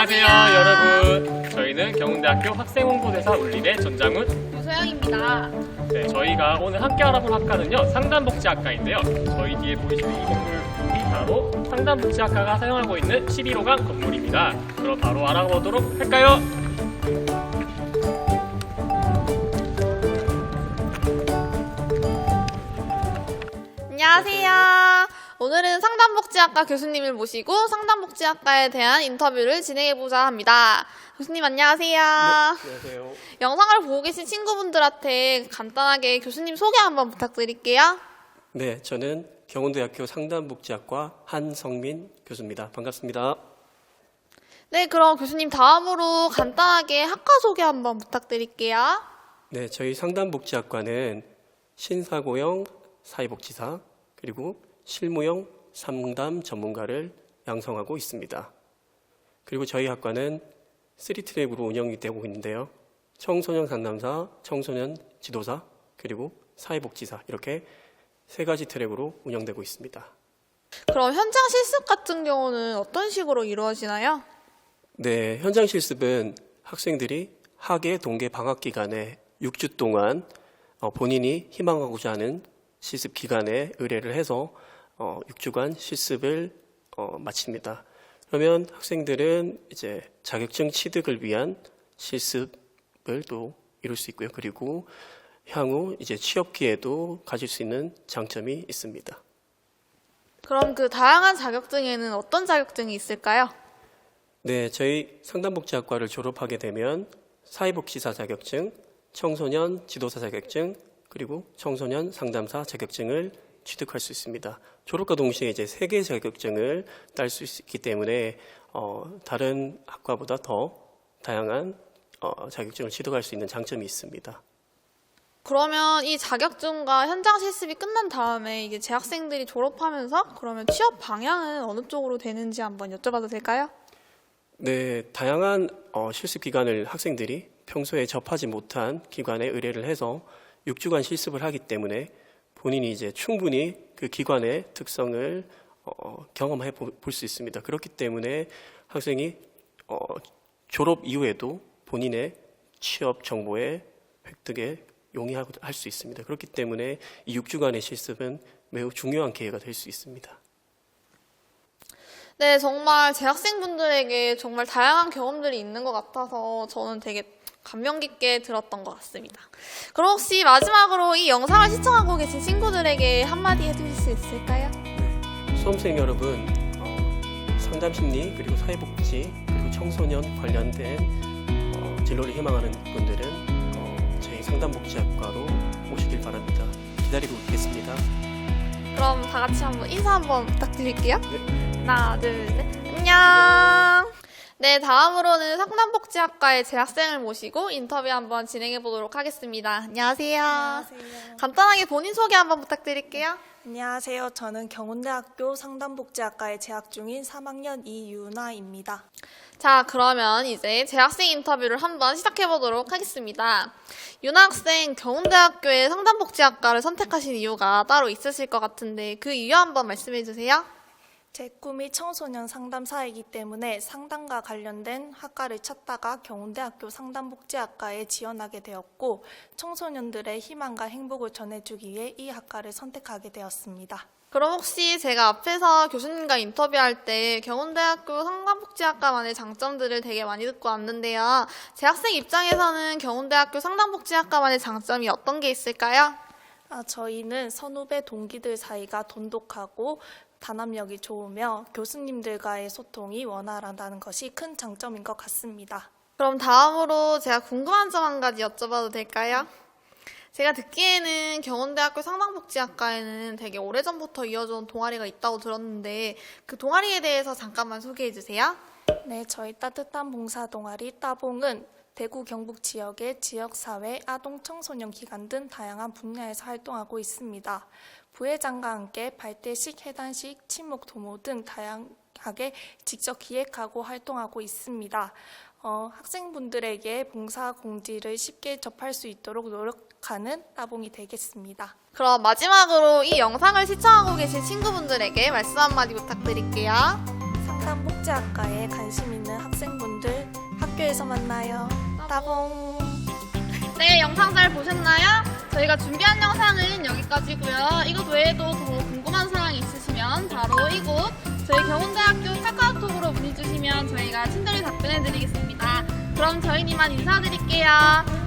안녕하세요 여러분 저희는 경운대학교 학생홍보대사 울림의 전장훈 유소영입니다. 네, 저희가 오늘 함께 알아볼 학과는요 상담복지학과인데요 저희 뒤에 보이시는 이 건물이 바로 상담복지학과가 사용하고 있는 11호강 건물입니다 그럼 바로 알아보도록 할까요? 안녕하세요. 오늘은 상담복지학과 교수님을 모시고 상담복지학과에 대한 인터뷰를 진행해보자 합니다. 교수님 안녕하세요. 안녕하세요 영상을 보고 계신 친구분들한테 간단하게 교수님 소개 한번 부탁드릴게요. 네, 저는 경운대학교 상담복지학과 한성민 교수입니다. 반갑습니다. 네, 그럼 교수님 다음으로 간단하게 학과 소개 한번 부탁드릴게요. 네, 저희 상담복지학과는 신사고형 사회복지사 그리고 실무형 상담 전문가를 양성하고 있습니다. 그리고 저희 학과는 3트랙으로 운영이 되고 있는데요. 청소년 상담사, 청소년 지도사, 그리고 사회복지사 이렇게 세 가지 트랙으로 운영되고 있습니다. 그럼 현장 실습 같은 경우는 어떤 식으로 이루어지나요? 네, 현장 실습은 학생들이 학예 동계 방학 기간에 6주 동안 어, 본인이 희망하고자 하는 실습 기간에 의뢰를 해서 어, 6주간 실습을 어, 마칩니다. 그러면 학생들은 이제 자격증 취득을 위한 실습을 또 이룰 수 있고요. 그리고 향후 이제 취업 기회도 가질 수 있는 장점이 있습니다. 그럼 그 다양한 자격증에는 어떤 자격증이 있을까요? 네, 저희 상담복지학과를 졸업하게 되면 사회복지사 자격증, 청소년 지도사 자격증, 그리고 청소년 상담사 자격증을 취득할 수 있습니다. 졸업과 동시에 이제 세개 자격증을 딸 수 있기 때문에 어, 다른 학과보다 더 다양한 어, 자격증을 취득할 수 있는 장점이 있습니다. 그러면 이 자격증과 현장 실습이 끝난 다음에 이게 재학생들이 졸업하면서 그러면 취업 방향은 어느 쪽으로 되는지 한번 여쭤봐도 될까요? 네, 다양한 어, 실습 기간을 학생들이 평소에 접하지 못한 기관에 의뢰를 해서 6주간 실습을 하기 때문에 본인이 이제 충분히 그 기관의 특성을 어, 경험해 볼 수 있습니다. 그렇기 때문에 학생이 어, 졸업 이후에도 본인의 취업 정보의 획득에 용이하고 할수 있습니다. 그렇기 때문에 이 6주간의 실습은 매우 중요한 기회가 될 수 있습니다. 네, 정말 재학생분들에게 정말 다양한 경험들이 있는 것 같아서 저는 되게 감명 깊게 들었던 것 같습니다. 그럼 혹시 마지막으로 이 영상을 시청하고 계신 친구들에게 한마디 해주실 수 있을까요? 수험생 여러분, 어, 상담 심리 그리고 사회복지 그리고 청소년 관련된 어, 진로를 희망하는 분들은 어, 저희 상담복지학과로 오시길 바랍니다. 기다리고 있겠습니다. 그럼 다 같이 한번 인사 한번 부탁드릴게요. 네. 하나, 둘, 셋. 안녕. 네, 다음으로는 상담복지학과의 재학생을 모시고 인터뷰 한번 진행해 보도록 하겠습니다. 안녕하세요. 안녕하세요. 간단하게 본인 소개 한번 부탁드릴게요. 안녕하세요. 저는 경운대학교 상담복지학과에 재학 중인 3학년 이유나입니다. 자, 그러면 이제 재학생 인터뷰를 한번 시작해 보도록 하겠습니다. 윤아 학생 경운대학교의 상담복지학과를 선택하신 이유가 따로 있으실 것 같은데 그 이유 한번 말씀해 주세요. 제 꿈이 청소년 상담사이기 때문에 상담과 관련된 학과를 찾다가 경운대학교 상담복지학과에 지원하게 되었고 청소년들의 희망과 행복을 전해주기 위해 이 학과를 선택하게 되었습니다. 그럼 혹시 제가 앞에서 교수님과 인터뷰할 때 경운대학교 상담복지학과만의 장점들을 되게 많이 듣고 왔는데요. 재학생 입장에서는 경운대학교 상담복지학과만의 장점이 어떤 게 있을까요? 아, 저희는 선후배 동기들 사이가 돈독하고 단합력이 좋으며 교수님들과의 소통이 원활하다는 것이 큰 장점인 것 같습니다. 그럼 다음으로 제가 궁금한 점 한 가지 여쭤봐도 될까요? 제가 듣기에는 경운대학교 상담복지학과에는 되게 오래전부터 이어져온 동아리가 있다고 들었는데 그 동아리에 대해서 잠깐만 소개해 주세요. 네, 저희 따뜻한 봉사 동아리 따봉은 대구 경북 지역의 지역사회, 아동 청소년 기관 등 다양한 분야에서 활동하고 있습니다. 부회장과 함께 발대식, 해단식, 친목 도모 등 다양하게 직접 기획하고 활동하고 있습니다. 어, 학생분들에게 봉사 공지를 쉽게 접할 수 있도록 노력하는 따봉이 되겠습니다. 그럼 마지막으로 이 영상을 시청하고 계신 친구분들에게 말씀 한마디 부탁드릴게요. 상담복지학과에 관심 있는 학생분들 학교에서 만나요. 따봉. 네, 영상 잘 보셨나요? 저희가 준비한 영상은 여기까지고요. 이것 외에도 더 궁금한 사항이 있으시면 바로 이곳 저희 경운대학교 카카오톡으로 문의 주시면 저희가 친절히 답변해 드리겠습니다. 그럼 저희는 이만 인사드릴게요.